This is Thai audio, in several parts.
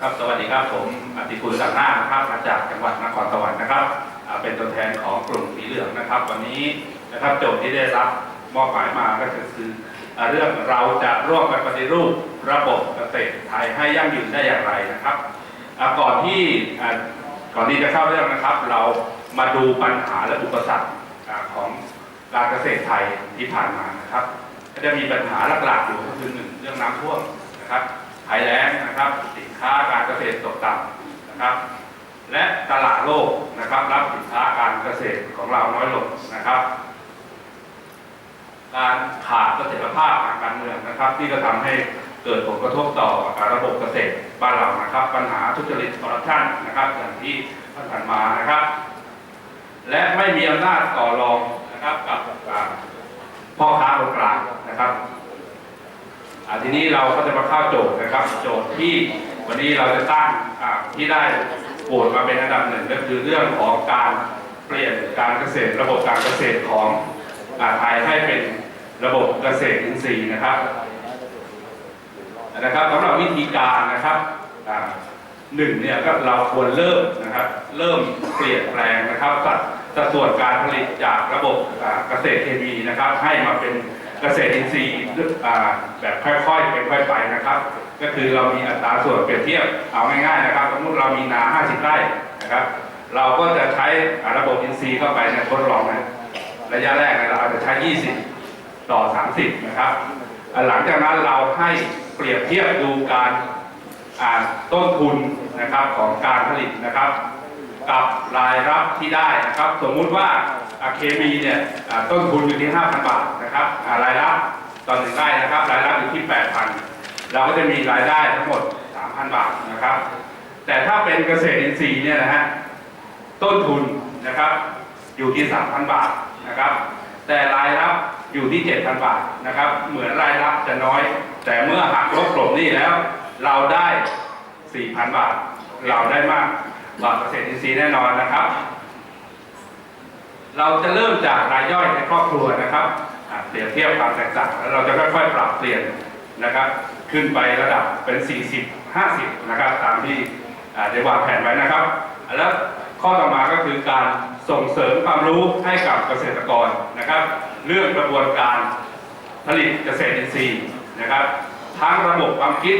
ครับสวัสดีครับผมอติคุณสังหน้านะครับมาจากจังหวัดนครสวรรค์นะครับเป็นตัวแทนของกลุ่มสีเหลืองนะครับ วันนี้นะครับโจทย์ที่ได้รับมอบหมายมาก็คือเรื่องเราจะร่วมกันปฏิรูประบบเกษตรไทยให้ยั่งยืนได้อย่างไรนะครับก่อนที่ก่อนที่จะเข้าเรื่องนะครับ เรามาดูปัญหาและอุปสรรคของการเกษตรไทยที่ผ่านมานะครับจะมีปัญหาหลักๆอยู่ก็คือหนึ่งเรื่องน้ำท่วมนะครับภัยแล้งนะครับ ค้าการเกษตรตกต่ำนะครับ และตลาดโลกนะครับรับสินค้าการเกษตรของเราน้อยลงนะครับ การขาดเสถียรภาพทางการเมืองนะครับ ที่ก็ทำให้เกิดผลกระทบต่อระบบเกษตรบ้านเรานะครับ ปัญหาทุจริตคอร์รัปชันนะครับอย่างที่ผ่านมานะครับ และไม่มีอำนาจต่อรองนะครับกับอ่าพ่อค้าคนกลางนะครับอทีนี้เราก็จะมาเข้าโจทย์นะครับ โจทย์ที่ วันนี้เราจะตั้งที่ได้โหวตมาเป็นอันดับหนึ่งก็คือเรื่องของการเปลี่ยนการเกษตร ระบบการเกษตรของอไทยให้เป็นระบบเกษตรอินทรีย์นะครับนะครับสำหรับวิธีการนะครับหนึ่งเนี่ยก็เราควรเริ่มนะครับเริ่มเปลี่ยนแปลงนะครับสัดสัดส่วนการผลิตจากระบบเกษตรเคมีนะครับให้มาเป็น เกษตรอินทรีย์แบบค่อยๆเป็นค่อยไปนะครับ ก็คือเรามีอัตราส่วนเปรียบเทียบเอาง่ายๆนะครับ สมมติเรามีนา 50 ไร่นะครับ เราก็จะใช้ระบบอินทรีย์เข้าไปในทดลองนะระยะแรกเนี่ยเราอาจจะใช้ 20 ต่อ 30 นะครับ หลังจากนั้นเราให้เปรียบเทียบดูการต้นทุนนะครับของการผลิตนะครับ กับรายรับที่ได้นะครับ สมมุติว่าอ่าเคมีเนี่ยต้นทุนอยู่ที่ 5,000 บาท นะครับอ่ารายรับต่อหนึ่งไร่นะครับ รายรับอยู่ที่ 8,000 เราก็จะมีรายได้ทั้งหมด 3,000 บาทนะครับ แต่ถ้าเป็นเกษตรอินทรีย์เนี่ยนะฮะต้นทุนนะครับอยู่ที่ 3,000 บาทนะครับ แต่รายรับอยู่ที่ 7,000 บาทนะครับ เหมือนรายรับจะน้อย แต่เมื่อหักลบกลบนี้แล้ว เราได้ 4,000 บาท เราได้มากกว่าเกษตรอินทรีย์แน่นอนนะครับ เราจะเริ่มจากรายย่อยในครอบครัวนะครับ รียบเทียบความแตกต่างแล้วเราจะค่อยๆปรับเปลี่ยนนะครับ ขึ้นไประดับเป็น 40 50 นะครับ ตามที่ได้วางแผนไว้นะครับ แล้วข้อต่อมาก็คือการส่งเสริมความรู้ให้กับเกษตรกรนะครับ เรื่องกระบวนการผลิตเกษตรอินทรีย์นะครับ ทั้งระบบความคิด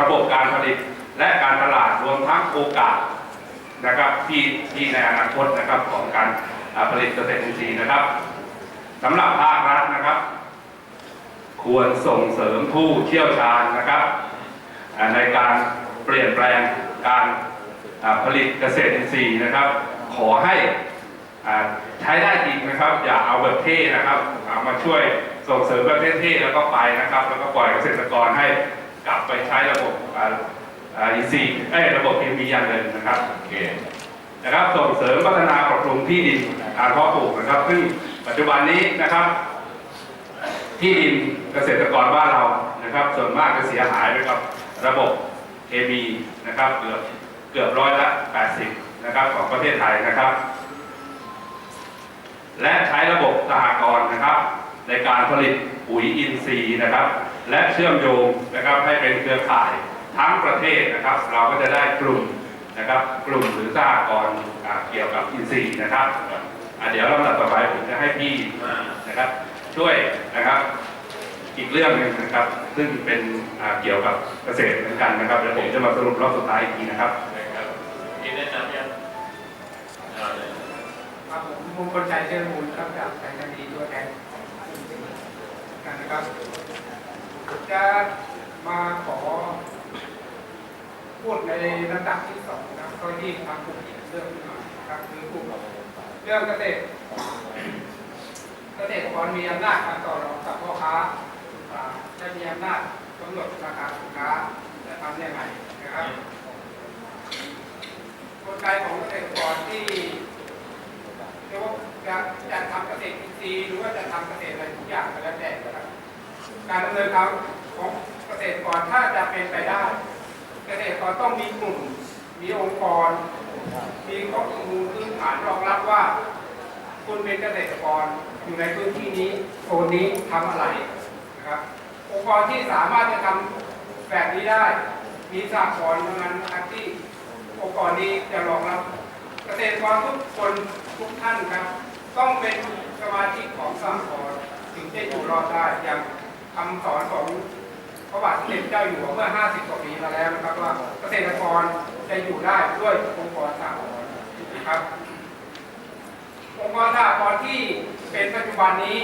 ระบบการผลิตและการตลาดรวมทั้งโอกาสนะครับที่ที่ในอนาคตนะครับของการผลิตเกษตรอินทรีย์นะครับ สำหรับภาครัฐนะครับ ควรส่งเสริมผู้เชี่ยวชาญนะครับในการเปลี่ยนแปลงการผลิตเกษตรอินทรีย์นะครับ ขอให้ใช้ได้จริงนะครับ อย่าเอาแบบเท่นะครับเอามาช่วยส่งเสริมแบบเท่ๆแล้วก็ไปนะครับ แล้วก็ปล่อยเกษตรกรให้กลับไปใช้ระบบอินทรีย์ระบบเคมีอย่างเดิมนะครับโอเค นะครับ ส่งเสริมพัฒนาปรับปรุงที่ดินการเพาะปลูกนะครับ ซึ่งปัจจุบันนี้นะครับ ที่ดินเกษตรกรบ้านเรานะครับ ส่วนมากจะเสียหายไปกับระบบเคมีนะครับเกือบเกือบร้อยละ 80 นะครับของประเทศไทยนะครับ และใช้ระบบสหกรณ์นะครับ ในการผลิตปุ๋ยอินทรีย์นะครับ และเชื่อมโยงนะครับให้เป็นเครือข่ายทั้งประเทศนะครับ เราก็จะได้กลุ่ม นะครับ กลุ่มหรือสหกรณ์อ่าเกี่ยวกับอินทรีย์นะครับอ่าเดี๋ยวลำดับต่อไปผมจะให้พี่นะครับช่วยนะครับ อีกเรื่องหนึ่งนะครับ ซึ่งเป็นอ่าเกี่ยวกับเกษตรเหมือนกันนะครับเดี๋ยวผมจะมาสรุปรอบสุดท้ายอีกทีนะครับนะครับนี่แนะนำยังเอาเลยครับผมมงคลชัยเชื่อมูลครับจากแสงคดีตัวแทนกันนะครับ จะมาขอ พูดในลำดับที่สองนะครับก็ที่ทางกลุ่มอีกเรื่องหนึ่งนะครับคือกลุ่มเรื่องเกษตรเกษตรกรมีอำนาจการต่อรองกับพ่อค้าอ่าจะมีอำนาจกำหนดราคาสินค้าจะทำยังไงนะครับกลไกของเกษตรกรที่เรียกว่าจะจะทำเกษตรอินทรีย์หรือว่าจะทำเกษตรอะไรทุกอย่างก็แล้วแต่นะครับการดำเนินการของเกษตรกรถ้าจะเป็นไปได้ เกษตรกรต้องมีกลุ่ม มีองค์กร มีข้อมูลพื้นฐานรองรับว่า คุณเป็นเกษตรกรอยู่ในพื้นที่นี้โซนนี้ทำอะไรนะครับองค์กรที่สามารถจะทำแบบนี้ได้ มีสากลเท่านั้นนะครับที่องค์กรนี้จะรองรับเกษตรกรทุกคนทุกท่านครับ ต้องเป็นสมาชิกของสากลถึงจะอยู่รอดได้อย่างคำสอนของ พระบาทสมเด็จเจ้าอยู่หัวเมื่อ 50 กว่าปีมาแล้วนะครับว่าเกษตรกรจะอยู่ได้ด้วยองค์กรสากลนะครับองค์กรสหกรณ์ที่เป็นปัจจุบันนี้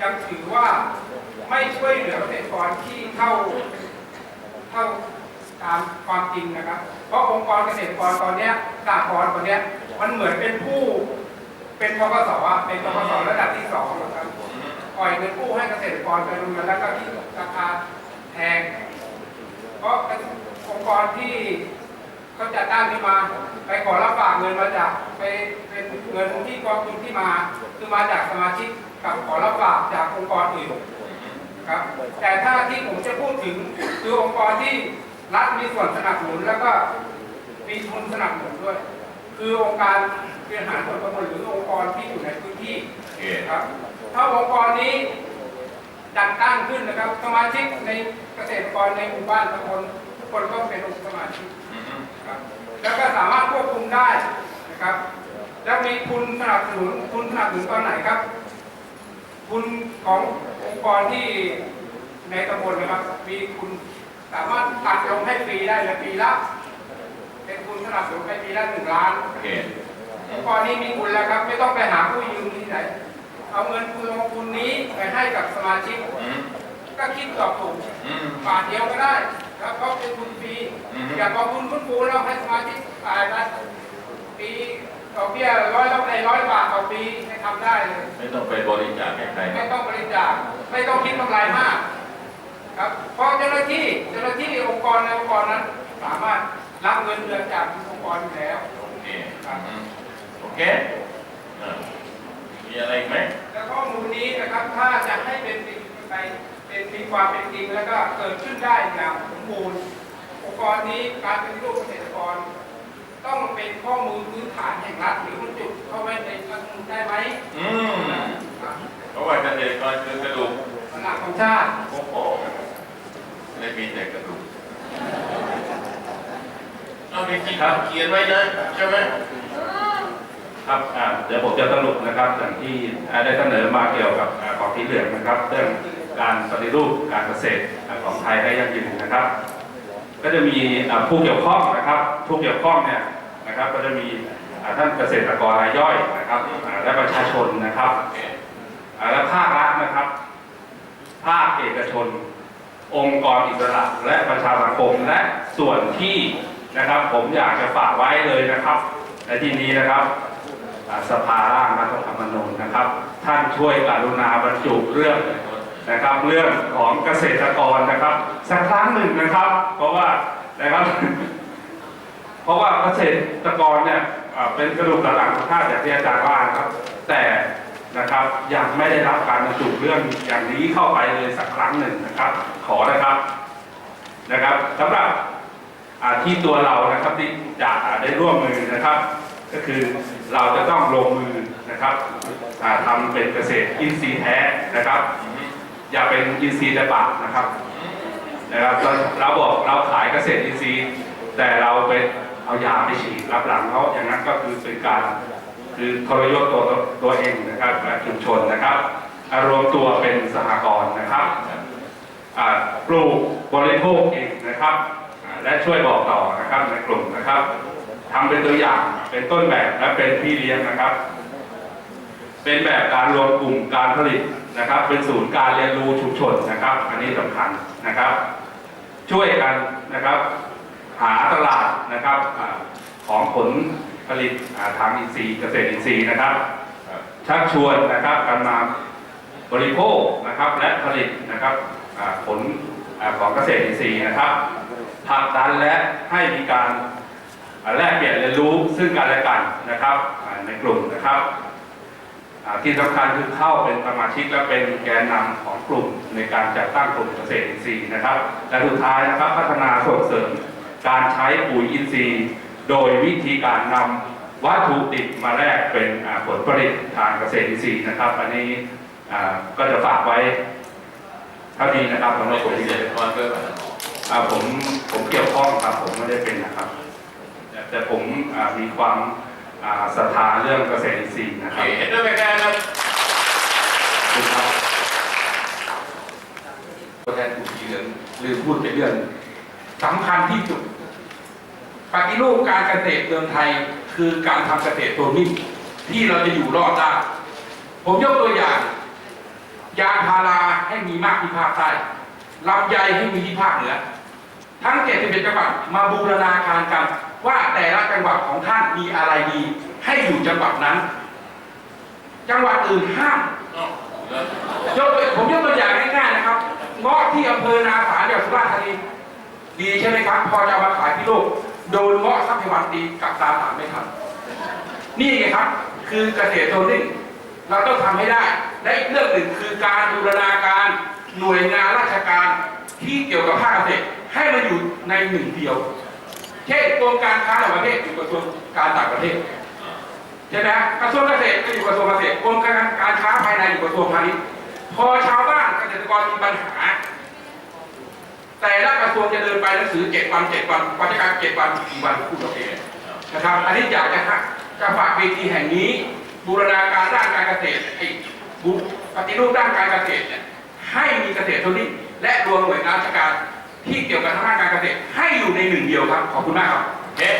ยังถือว่าไม่ช่วยเหลือเกษตรกรที่เท่าเท่าตามความจริงนะครับ เพราะองค์กรเกษตรกรตอนเนี้ยสหกรณ์ตอนเนี้ยมันเหมือนเป็นผู้เป็นทกสอะเป็นทกสระดับที่สองนะครับปล่อยเงินกู้ให้เกษตรกรไปรวมแล้วก็ที่ราคา แพงเพราะองค์กรที่เขาจัดตั้งขึ้นมา ไปขอรับฝากเงินมาจากไปเป็นเงินที่กองทุนที่มา คือมาจากสมาชิกกับขอรับฝากจากองค์กรอื่นครับแต่ถ้าที่ผมจะพูดถึงคือองค์กรที่รัฐมีส่วนสนับสนุนแล้วก็มีทุนสนับสนุนด้วย คือองค์การบริหารส่วนตำบลหรือองค์กรที่อยู่ในพื้นที่โอเคครับถ้าองค์กรนี้ จัดตั้งขึ้นนะครับ สมาชิกในเกษตรกรในหมู่บ้านตำบลทุกคนก็เป็นองค์สมาชิกอือฮึครับแล้วก็สามารถควบคุมได้นะครับ แล้วมีทุนสนับสนุนทุนสนับสนุนตอนไหนครับทุนขององค์กรที่ในตำบลนะครับ มีทุนสามารถตัดลงให้ฟรีได้เลยปีละเป็นทุนสนับสนุนให้ปีละหนึ่งล้านโอเคองค์กรนี้มีทุนแล้วครับ ไม่ต้องไปหาผู้ยืมที่ไหน เอาเงินทุนลงทุนนี้ไปให้กับสมาชิก อืมก็คิดตอบถูกอืม บาทเดียวก็ได้ครับเพราะเป็นทุนฟรีอืม อย่างกองทุนฟื้นฟูเราให้สมาชิกจ่ายนะปีดอกเบี้ยร้อยละไอ้ร้อยบาทต่อปีให้ทำได้เลย ไม่ต้องไปบริจาคให้ใครไม่ต้องบริจาคไม่ต้องคิดกำไรมากครับเพราะเจ้าหน้าที่เจ้าหน้าที่องค์กรในองค์กรนั้น สามารถรับเงินเดือนจากองค์กรอยู่แล้ว โอเคอืมโอเคเออ มีอะไรอีกไหมและข้อมูลนี้นะครับถ้าจะให้เป็นจริงไปเป็นมีความเป็นจริงแล้วก็เกิดขึ้นได้อย่างสมบูรณ์องค์กรนี้การเป็นรูปเกษตรกร ต้องเป็นข้อมูลพื้นฐานแห่งรัฐหรือบรรจุเข้าไว้ในรัฐธรรมนูญได้ไหมอืมครับเพราะว่าเกษตรกรคือกระดูกหลักของชาติโอ้โหไม่มีแต่กระดูกเอาจริงๆครับเขียนไว้นะใช่ไหม ครับเดี๋ยวผมจะสรุปนะครับอย่างที่ได้เสนอมาเกี่ยวกับอ่าของที่เหลืองนะครับ เรื่องการปฏิรูปการเกษตรของไทยให้ยั่งยืนนะครับ ก็จะมีผู้เกี่ยวข้องนะครับผู้เกี่ยวข้องเนี่ยนะครับ ก็จะมีท่านเกษตรกรรายย่อยนะครับและประชาชนนะครับและภาครัฐนะครับ ภาคเอกชน องค์กรอิสระและประชาสังคมและส่วนที่นะครับ ผมอยากจะฝากไว้เลยนะครับในที่นี้นะครับ สภาร่างรัฐธรรมนูญนะครับ ท่านช่วยกรุณาบรรจุเรื่องนะครับ เรื่องของเกษตรกรนะครับ สักครั้งหนึ่งนะครับ เพราะว่านะครับ เพราะว่าเกษตรกรเนี่ยเป็นกระดูกหลังของชาติอย่างที่อาจารย์ว่านะครับ แต่นะครับยังไม่ได้รับการบรรจุเรื่องอย่างนี้เข้าไปเลยสักครั้งหนึ่งนะครับ ขอนะครับนะครับสำหรับที่ตัวเรานะครับที่จะอ่าได้ร่วมมือนะครับ ก็คือ เราจะต้องลงมือนะครับทำเป็นเกษตรอินทรีย์แท้นะครับ อย่าเป็นอินทรีย์แต่ปากนะครับนะครับเราบอกเราขายเกษตรอินทรีย์แต่เราเป็นเอายาไปฉีดรับหลังเขาอย่างนั้นก็คือเป็นการคือทรยศตัวตัวเองนะครับและชุมชนนะครับรวมตัวเป็นสหกรณ์นะครับปลูกบริโภคเองนะครับ และช่วยบอกต่อนะครับในกลุ่มนะครับ ทำเป็นตัวอย่างเป็นต้นแบบและเป็นพี่เลี้ยงนะครับ เป็นแบบการรวมกลุ่มการผลิตนะครับ เป็นศูนย์การเรียนรู้ชุมชนนะครับ อันนี้สำคัญนะครับ ช่วยกันนะครับ หาตลาดนะครับของผลผลิตทางอินทรีย์เกษตรอินทรีย์นะครับชักชวนนะครับกันมาบริโภคนะครับและผลิตนะครับผลของเกษตรอินทรีย์นะครับผลักดันและให้มีการ แลกเปลี่ยนเรียนรู้ซึ่งกันและกันนะครับในกลุ่มนะครับ ที่สำคัญคือเข้าเป็นสมาชิกและเป็นแกนนำของกลุ่มในการจัดตั้งกลุ่มเกษตรอินทรีย์นะครับ และสุดท้ายนะครับพัฒนาส่งเสริมการใช้ปุ๋ยอินทรีย์ โดยวิธีการนำวัตถุดิบมาแลกเป็นผลผลิตทางเกษตรอินทรีย์นะครับ อันนี้ก็จะฝากไว้เท่านี้นะครับสำหไม่รับผใช่เกษตรกรด้วยป่ะอ่าผมผมเกี่ยวข้องครับผมไม่ได้เป็นนะครับ แต่แต่ผมอ่ามีความอ่าศรัทธาเรื่องเกษตรอินทรีย์โอนะคเครับเห็นด้วยไหมครับขอบคุณครับตัวแทนกลุ่มสีเหลืองลืมพูดไปเรื่องสำคัญที่สุดปฏิรูปการเกษตรเมืองไทยคือการทำเกษตรตัวนิ่มที่เราจะอยู่รอดได้ผมยกตัวอย่าง ยางพาราให้มีมากที่ภาคใต้ลำไยให้มีที่ภาคเหนือ ทั้ง 71 จังหวัดมาบูรณาการกัน ว่าแต่ละจังหวัดของท่านมีอะไรดี ให้อยู่จังหวัดนั้น จังหวัดอื่นห้ามยกผมยกตัวอย่างง่ายๆนะครับเงาะที่อำเภอนาสาจังหวัดสุราษฎร์ธานีดีใช่ไหมครับ พอจะมาขายที่โลก โดนเงาะทรัพยวันตีกับตาสารไม่ทันนี่ไงครับ คือเกษตรโซนนิ่งเราต้องทำให้ได้ และอีกเรื่องหนึ่งคือการบูรณาการหน่วยงานราชการที่เกี่ยวกับภาคเกษตร ให้มันอยู่ในหนึ่งเดียว เช่นกรมการค้าระหว่างประเทศอยู่กระทรวงการต่างประเทศใช่ไหมกระทรวงเกษตรก็อยู่กระทรวงเกษตรกรมการการค้าภายในอยู่กระทรวงพาณิชย์พอชาวบ้านเกษตรกรมีปัญหา แต่ละกระทรวงจะเดินไปหนังสือเจ็ดวันเจ็ดวันราชการเจ็ดวันกี่วันพูดเราเองนะครับ อันนี้อยากจะฮะจะฝากเวทีแห่งนี้ บูรณาการด้านการเกษตรไอ้บุปฏิรูปด้านการเกษตรเนี่ยให้มีเกษตรทนนิ่และรวมหน่วยงานราชการ ที่เกี่ยวกับทางด้านการเกษตรให้อยู่ในหนึ่งเดียวครับ ขอบคุณมากครับเอ๊